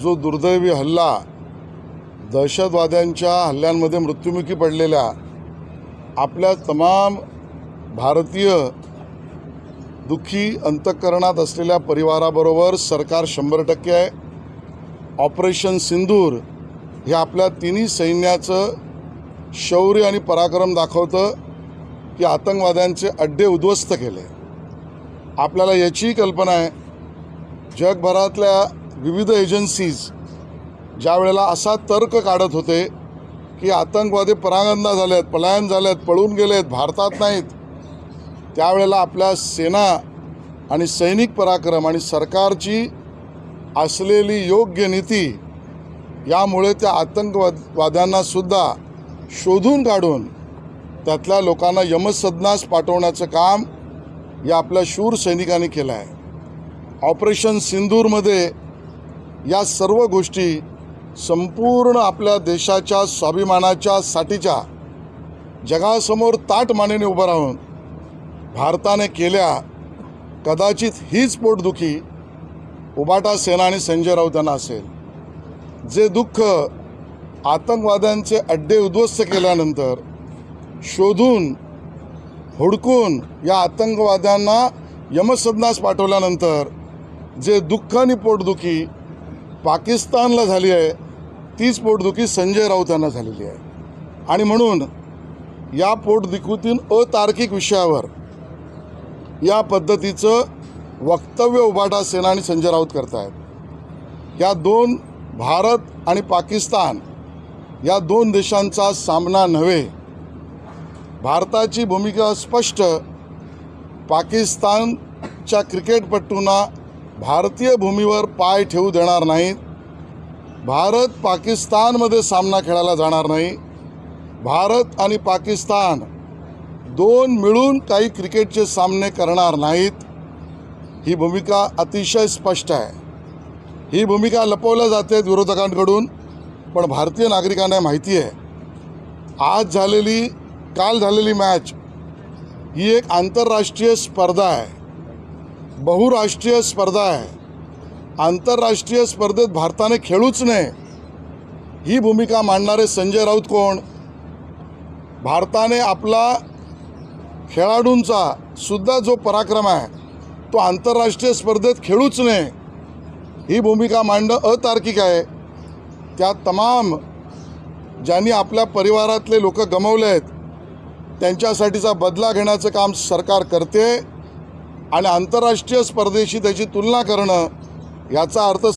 जो दुर्दैवी हल्ला दहशतवाद्यांच्या हल्ल्यांमध्ये मृत्युमुखी पडलेल्या आपल्या तमाम भारतीय दुःखी अंतःकरणात असलेल्या परिवाराबरोबर सरकार शंभर टक्के आहे. ऑपरेशन सिंदूर हे आपल्या तिन्ही सैन्याचं शौर्य आणि पराक्रम दाखवतं की आतंकवाद्यांचे अड्डे उद्ध्वस्त केले. आपल्याला याचीही कल्पना आहे. जगभरातल्या विविध एजन्सीज ज्या वेळेला असा तर्क काढत होते की आतंकवादी परागंदा झाले आहेत पलायन झाले आहेत पळून गेले आहेत भारतात नाहीत त्यावेळेला आपल्या सेना आणि सैनिक पराक्रम आणि सरकारची असलेली योग्य नीती यामुळे त्या आतंकवाद वाद्यांनासुद्धा शोधून काढून त्यातल्या लोकांना यमसदनास पाठवण्याचं काम या आपल्या शूर सैनिकांनी केलं आहे. ऑपरेशन सिंदूरमध्ये या सर्व गोष्टी संपूर्ण आपल्या देशाच्या स्वाभिमानाच्या साठीच्या जगासमोर ताट मानेने उभं राहून भारताने केल्या कदाचित हीच पोटदुखी उबाटा सेना आणि संजय राऊत यांना असेल. जे दुःख आतंकवाद्यांचे अड्डे उद्ध्वस्त केल्यानंतर शोधून हुडकून या आतंकवाद्यांना यमसदनास पाठवल्यानंतर जे दुःख आणि पोटदुखी पाकिस्तानला झाली आहे तीच पोटदुखी संजय राऊत यांना झालेली आहे. आणि म्हणून या पोटदुखीतून अतार्किक विषयावर या पद्धतीचं वक्तव्य उभाटा सेना आणि संजय राऊत करतायत. या दोन भारत आणि पाकिस्तान या दोन देशांचा सामना नव्हे. भारताची भूमिका स्पष्ट. पाकिस्तानच्या क्रिकेटपटूंना भारतीय भूमीवर पाय ठेवू देणार नाहीत. भारत पाकिस्तानमध्ये सामना खेळायला जाणार नाही. भारत आणि पाकिस्तान दोन मिळून काही क्रिकेटचे सामने करणार नाहीत. ही भूमिका अतिशय स्पष्ट आहे. ही भूमिका लपवल्या जाते विरोधकांकडून पण भारतीय नागरिकांना माहिती आहे. आज झालेली काल झालेली मॅच ही एक आंतरराष्ट्रीय स्पर्धा आहे. बहुराष्ट्रीय स्पर्धा आहे. आंतरराष्ट्रीय स्पर्धेत भारताने खेळूच नये. ही भूमिका मांडणारे संजय राऊत कोण? भारताने आपला खेळाडूंचा सुद्धा जो पराक्रम आहे तो आंतरराष्ट्रीय स्पर्धेत खेळूच नये. ही भूमिका मांडणं अतार्किक आहे. त्या तमाम ज्यांनी आपल्या परिवारातले लोक गमवले आहेत त्यांच्यासाठीचा बदला घेण्याचं काम सरकार करते. आणि आंतरराष्ट्रीय स्पर्धेशी त्याची तुलना करणं याचा अर्थ